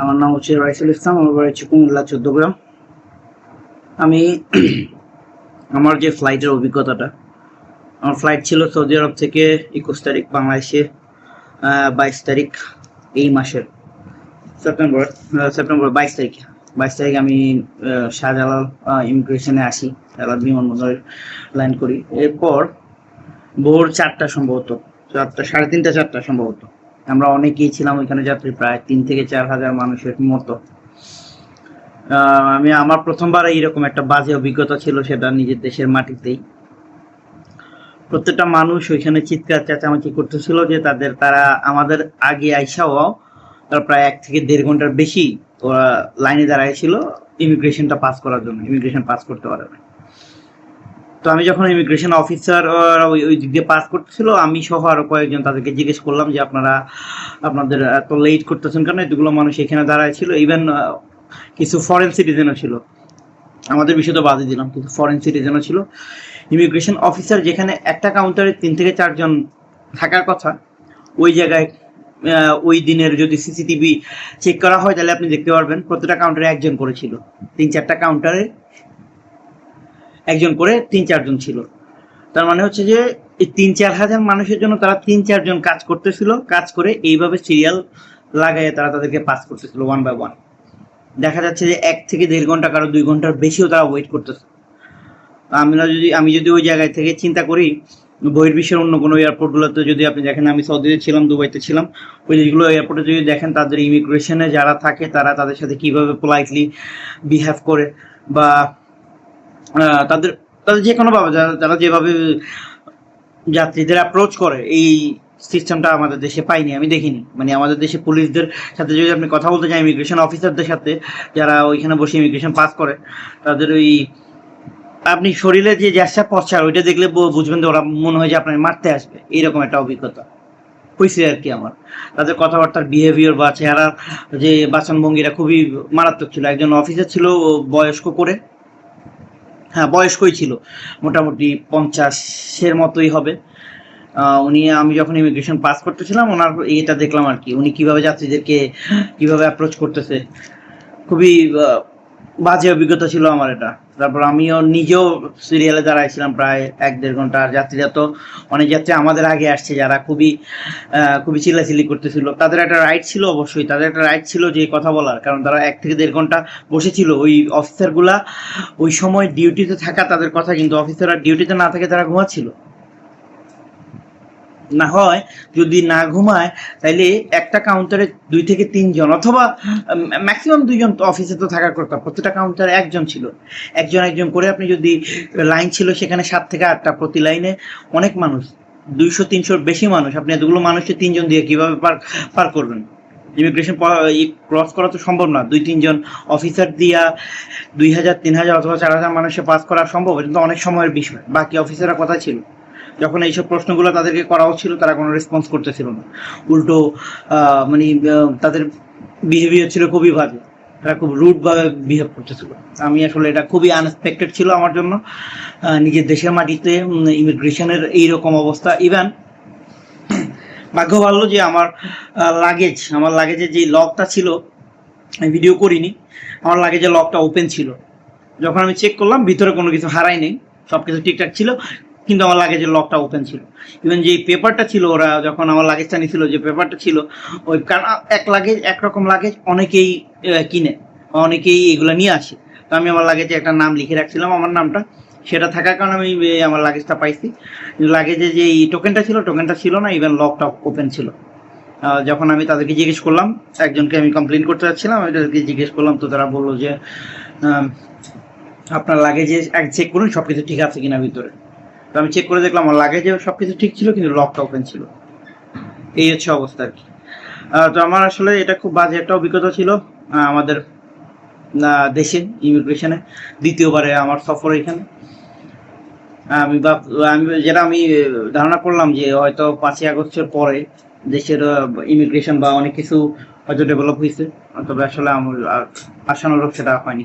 আমার নাম হচ্ছে রাইসুল ইসলাম, আমার বাড়ি হচ্ছে কুমিল্লা, চোদ্দগ্রাম। আমি আমার যে ফ্লাইটের অভিজ্ঞতাটা, আমার ফ্লাইট ছিল সৌদি আরব থেকে একুশ তারিখ বাংলাদেশে বাইশ তারিখ এই মাসের সেপ্টেম্বর সেপ্টেম্বর বাইশ তারিখ। বাইশ তারিখ আমি শাহজালাল ইমিগ্রেশনে আসি, শাহজালাল বিমানবন্দরে ল্যান্ড করি। এরপর ভোর চারটা সম্ভবত, চারটা, সাড়ে তিনটা, চারটা সম্ভবত। আমরা অনেকেই ছিলাম ওইখানে যাত্রী, প্রায় তিন থেকে চার হাজার মানুষের মতো। আমি আমার প্রথমবার এইরকম একটা বাজে অভিজ্ঞতা ছিল, সেটা নিজের দেশের মাটিতেই। প্রত্যেকটা মানুষ ওইখানে চিৎকার চেঁচামেচি করতেছিল যে তাদের, তারা আমাদের আগে আইসাও, তারা প্রায় এক থেকে দেড় ঘণ্টার বেশি, ওরা লাইনে দাঁড়ায় ছিল ইমিগ্রেশনটা পাস করার জন্য ইমিগ্রেশন পাস করতে পারে না তো আমি যখন ইমিগ্রেশন অফিসার ওই ওই দিক দিয়ে পাস করতেছিল, আমি সহ আরও কয়েকজন তাদেরকে জিজ্ঞেস করলাম যে আপনারা, আপনাদের এত লেট করতেছেন কেন? এতগুলো মানুষ এখানে দাঁড়ায় ছিল। ইভেন কিছু ফরেন সিটিজেনও ছিল। আমাদের বিষয় তো বাদে দিলাম, কিন্তু ফরেন সিটিজেনও ছিল। ইমিগ্রেশন অফিসার যেখানে একটা কাউন্টারে তিন থেকে চারজন থাকার কথা, ওই জায়গায় ওই দিনের যদি সিসিটিভি চেক করা হয়, তাহলে আপনি দেখতে পারবেন প্রতিটা কাউন্টারে একজন করেছিল তিন, চারটা কাউন্টারে একজন করে তিন চারজন ছিল। তার মানে হচ্ছে যে এই তিন চার হাজার মানুষের জন্য তারা তিন চারজন কাজ করতেছিল, কাজ করে এইভাবে সিরিয়াল লাগাইয়ে তারা তাদেরকে পাস করতেছিল ওয়ান বাই ওয়ান দেখা যাচ্ছে যে এক থেকে দেড় ঘণ্টা কারও দুই ঘণ্টার বেশিও তারা ওয়েট করতেছে। আমরা যদি, আমি যদি ওই জায়গায় থেকে চিন্তা করি, বহির্বিশ্বের অন্য কোনো এয়ারপোর্টগুলোতে যদি আপনি দেখেন, আমি সৌদিতে ছিলাম, দুবাইতে ছিলাম, ওই যেগুলো এয়ারপোর্টে যদি দেখেন, তাদের ইমিগ্রেশনে যারা থাকে, তারা তাদের সাথে কীভাবে পোলাইটলি বিহেভ করে বা তাদের তাদের যে কোনোভাবে যারা যেভাবে যাত্রীদের অ্যাপ্রোচ করে, এই সিস্টেমটা আমাদের দেশে পাইনি, আমি দেখিনি। মানে আমাদের দেশে পুলিশদের সাথে যদি আপনি কথা বলতে চান ইমিগ্রেশন অফিসারদের সাথে, যারা ওইখানে বসে ইমিগ্রেশন পাস করে, তাদের ওই, আপনি শরীরে যে জ্যাসা পশ্চার ওইটা দেখলে বুঝবেন যে ওরা মনে হয় যে আপনার মারতে আসবে। এইরকম একটা অভিজ্ঞতা হয়েছে আর কি আমার। তাদের কথাবার্তার বিহেভিয়ার বা চেহারা যে বাচনভঙ্গিটা খুবই মারাত্মক ছিল। একজন অফিসার ছিল বয়স্ক করে হ্যাঁ বয়স্কই ছিল। মোটামুটি পঞ্চাশের মতোই হবে। উনি, আমি যখন ইমিগ্রেশন পাস করতেছিলাম, ওনার এটা দেখলাম আর কি। উনি কীভাবে যাত্রীদেরকে কীভাবে অ্যাপ্রোচ করতেছে। খুবই বাজে অভিজ্ঞতা ছিল আমার এটা। তারপর আমিও নিজেও সিরিয়ালে দাঁড়াইছিলাম প্রায় এক দেড় ঘণ্টা। আর যাত্রীরা তো অনেক যাত্রী আমাদের আগে আসছে যারা খুবই খুবই চিল্লাচিল্লি করতেছিল। তাদের একটা রাইট ছিল অবশ্যই। তাদের একটা রাইট ছিল যে কথা বলার। কারণ তারা এক থেকে দেড় ঘণ্টা বসেছিল। ওই অফিসারগুলা ওই সময় ডিউটিতে থাকা তাদের কথা, কিন্তু অফিসাররা ডিউটিতে না থাকে তারা ঘুমাচ্ছিল। না হয়, যদি না ঘুমায়, তাইলে একটা কাউন্টারে দুই থেকে তিনজন অথবা ম্যাক্সিমাম দুইজন অফিসে তো থাকার কথা। প্রতিটা কাউন্টারে একজন ছিল। একজন একজন করে আপনি যদি লাইন ছিল সেখানে সাত থেকে আটটা প্রতি লাইনে অনেক মানুষ। দুইশো, তিনশোর বেশি মানুষ। আপনি এতগুলো মানুষকে তিনজন দিয়ে কীভাবে পার পার করবেন? ইমিগ্রেশন ক্রস করা তো সম্ভব না। দুই, তিনজন অফিসার দিয়া দুই হাজার, তিন হাজার অথবা চার হাজার মানুষে পাস করা সম্ভব। এটা তো অনেক সময়ের বিষয়। বাকি অফিসাররা কথা ছিল? যখন এইসব প্রশ্নগুলো তাদেরকে করা হচ্ছিল তারা কোনো রেসপন্স করতেছিল না। উল্টো মানে তাদের বিহেভিয়ার ছিল খুবই বাজে। তারা খুব রুড ভাবে বিহেভ করতেছিল। আমি আসলে এটা খুবই আনএক্সপেক্টেড ছিল আমার জন্য। নিজের দেশের মাটিতে ইমিগ্রেশনের এইরকম অবস্থা। ইভেন ভাগ্য ভালো যে আমার লাগেজ আমার লাগেজে যে লকটা ছিল, আমি ভিডিও করিনি। আমার লাগেজের লকটা ওপেন ছিল। যখন আমি চেক করলাম, ভিতরে কোনো কিছু হারাই নেই। সব কিছু ঠিকঠাক ছিল। কিন্তু আমার লাগেজের লকটা ওপেন ছিল। ইভেন যে পেপারটা ছিল, ওরা যখন আমার লাগেজটা নিছিল যে পেপারটা ছিল, ওই কারণ এক লাগেজ একরকম লাগেজ অনেকেই কিনে অনেকেই এগুলো নিয়ে আসে। তো আমি আমার লাগেজে একটা নাম লিখে রাখছিলাম, আমার নামটা। সেটা থাকার কারণে আমি আমার লাগেজটা পাইছি। লাগেজে যে এই টোকেনটা ছিল টোকেনটা ছিল না ইভেন লকটা ওপেন ছিল। যখন আমি তাদেরকে জিজ্ঞেস করলাম, একজনকে আমি কমপ্লেন করতে যাচ্ছিলাম, আমি তাদেরকে জিজ্ঞেস করলাম, তো তারা বলল যে আপনার লাগেজে এক চেক করুন সব কিছু ঠিক আছে কিনা ভিতরে। তো আমি চেক করে দেখলাম আমার লাগেজে সব কিছু ঠিক ছিল, কিন্তু লকটা ওপেন ছিল। এই হচ্ছে অবস্থা আর কি। তো আমার আসলে এটা খুব বাজে একটা অভিজ্ঞতা ছিল আমাদের দেশে ইমিগ্রেশনে দ্বিতীয়বারে আমার সফর এখানে। আমি বা আমি যেটা আমি ধারণা করলাম যে হয়তো পাঁচই আগস্টের পরে দেশের ইমিগ্রেশন বা অনেক কিছু হয়তো ডেভেলপ হয়েছে, তবে আসলে আমার আশানুরূপ সেটা হয়নি।